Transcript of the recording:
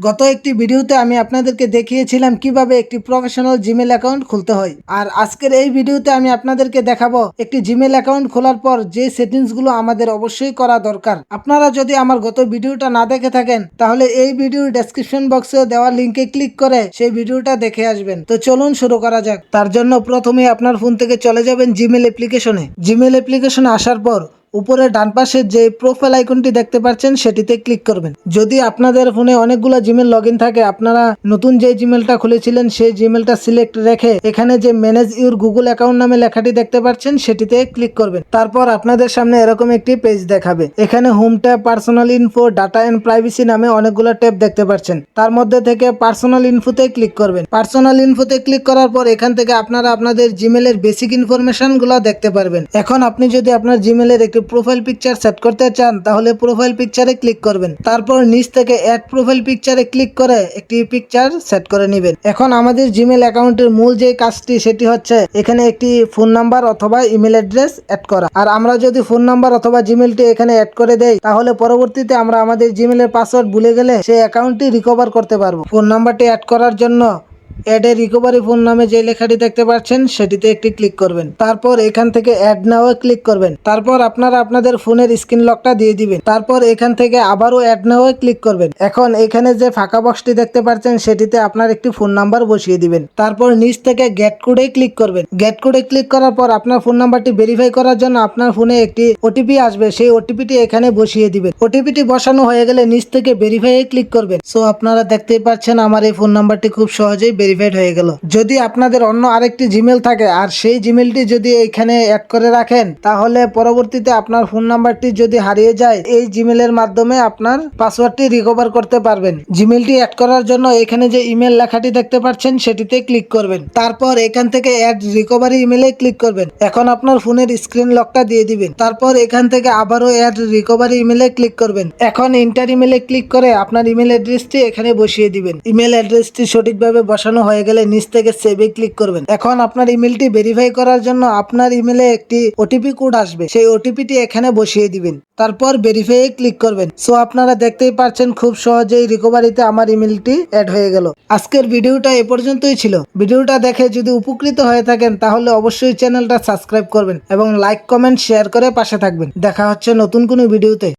গত একটি ভিডিওতে আমি আপনাদেরকে দেখিয়েছিলাম কীভাবে একটি প্রফেশনাল জিমেল অ্যাকাউন্ট খুলতে হয়। আর আজকের এই ভিডিওতে আমি আপনাদেরকে দেখাবো একটি জিমেল অ্যাকাউন্ট খোলার পর যে সেটিংসগুলো আমাদের অবশ্যই করা দরকার। আপনারা যদি আমার গত ভিডিওটা না দেখে থাকেন, তাহলে এই ভিডিওর ডেসক্রিপশন বক্সে দেওয়া লিঙ্কে ক্লিক করে সেই ভিডিওটা দেখে আসবেন। তো চলুন শুরু করা যাক। তার জন্য প্রথমে আপনার ফোন থেকে চলে যাবেন জিমেল অ্যাপ্লিকেশনে জিমেল অ্যাপ্লিকেশনে আসার পর উপরে ডান পাশে যে প্রোফাইল আইকনটি দেখতে পাচ্ছেন, সেটিতে ক্লিক করবেন। যদি আপনাদের ফোনে অনেকগুলো জিমেল লগ থাকে, আপনারা নতুন যে জিমেলটা খুলেছিলেন, সেই জিমেলটা সিলেক্ট রেখে এখানে যে ম্যানেজ ইউর গুগল অ্যাকাউন্ট নামে লেখাটি দেখতে পাচ্ছেন, সেটিতে ক্লিক করবেন। তারপর আপনাদের সামনে এরকম একটি পেজ দেখাবে। এখানে home tab personal info data and privacy নামে অনেকগুলো ট্যাব দেখতে পাচ্ছেন। তার মধ্যে থেকে পার্সোনাল ইনফোতে ক্লিক করবেন। পার্সোনাল ইনফোতে ক্লিক করার পর এখান থেকে আপনারা আপনাদের জিমেলের বেসিক ইনফরমেশনগুলো দেখতে পারবেন। এখন আপনি যদি আপনার জিমেলের একটি প্রোফাইল পিকচার সেট করতে চান, তাহলে প্রোফাইল পিকচারে ক্লিক করবেন। তারপর নিচ থেকে অ্যাড প্রোফাইল পিকচারে ক্লিক করে একটি পিকচার সেট করে নেবেন। এখন আমাদের জিমেল অ্যাকাউন্টের মূল যে কাজটি, সেটি হচ্ছে এখানে একটি ফোন নাম্বার অথবা ইমেল অ্যাড্রেস অ্যাড করা। আর আমরা যদি ফোন নাম্বার অথবা জিমেলটি এখানে অ্যাড করে দেই, তাহলে পরবর্তীতে আমরা আমাদের জিমেলের পাসওয়ার্ড ভুলে গেলে সেই অ্যাকাউন্টটি রিকভার করতে পারব। ফোন নাম্বারটি অ্যাড করার জন্য অ্যাড এ রিকভারি ফোন নামে যে লেখাটি দেখতে পাচ্ছেন, সেটিতে একটি ক্লিক করবেন। তারপর এখান থেকে অ্যাড নাও ক্লিক করবেন। তারপর আপনারা আপনাদের ফোনের স্ক্রিন লকটা দিয়ে দিবেন। তারপর এখান থেকে আবারও অ্যাড নাও ক্লিক করবেন। এখন এখানে যে ফাঁকা বক্সটি দেখতে পাচ্ছেন, সেটিতে আপনার একটি ফোন নাম্বার বসিয়ে দিবেন। তারপর নিচ থেকে গেট কোডে ক্লিক করবেন। গেট কোডে ক্লিক করার পর আপনার ফোন নাম্বারটি ভেরিফাই করার জন্য আপনার ফোনে একটি ওটিপি আসবে। সেই ওটিপিটি এখানে বসিয়ে দিবেন। ওটিপিটি বসানো হয়ে গেলে নিচ থেকে ভেরিফাই ক্লিক করবেন। সো আপনারা দেখতেই পাচ্ছেন, আমার এই ফোন নাম্বারটি খুব সহজেই ভেরিফাইড হয়ে গেল। যদি আপনাদের অন্য আরেকটি জিমেল থাকে, আর সেই জিমেলটি যদি এখানে অ্যাড করে রাখেন, তাহলে পরবর্তীতে আপনার ফোন নাম্বারটি যদি হারিয়ে যায়, এই জিমেলের মাধ্যমে আপনার পাসওয়ার্ডটি রিকভার করতে পারবেন। জিমেলটি অ্যাড করার জন্য এখানে যে ইমেল লেখাটি দেখতে পাচ্ছেন, সেটিতে ক্লিক করবেন। তারপর এখান থেকে অ্যাড রিকভারি ইমেলে ক্লিক করবেন। এখন আপনার ফোনের স্ক্রিন লকটা দিয়ে দিবেন। তারপর এখান থেকে আবারও অ্যাড রিকভারি ইমেলে ক্লিক করবেন। এখন ইন্টার ইমেলে ক্লিক করে আপনার ইমেল অ্যাড্রেসটি এখানে বসিয়ে দিবেন। ইমেল অ্যাড্রেসটি সঠিকভাবে বসানো হয়ে গেলে নিচ থেকে সেভে ক্লিক করবেন। এখন আপনার ইমেলটি ভেরিফাই করার জন্য আপনার ইমেলে একটি ওটিপি কোড আসবে। সেই ওটিপিটি এখানে বসিয়ে দিবেন। তারপর ভেরিফাই ক্লিক করবেন। সো আপনারা দেখতেই পাচ্ছেন খুব সহজেই রিকভারিতে আমার ইমেলটি অ্যাড হয়ে গেল। আজকের ভিডিওটা এ পর্যন্তই ছিল। ভিডিওটা দেখে যদি উপকৃত হয়ে থাকেন, তাহলে অবশ্যই চ্যানেলটা সাবস্ক্রাইব করবেন এবং লাইক কমেন্ট শেয়ার করে পাশে থাকবেন। দেখা হচ্ছে নতুন কোনো ভিডিওতে।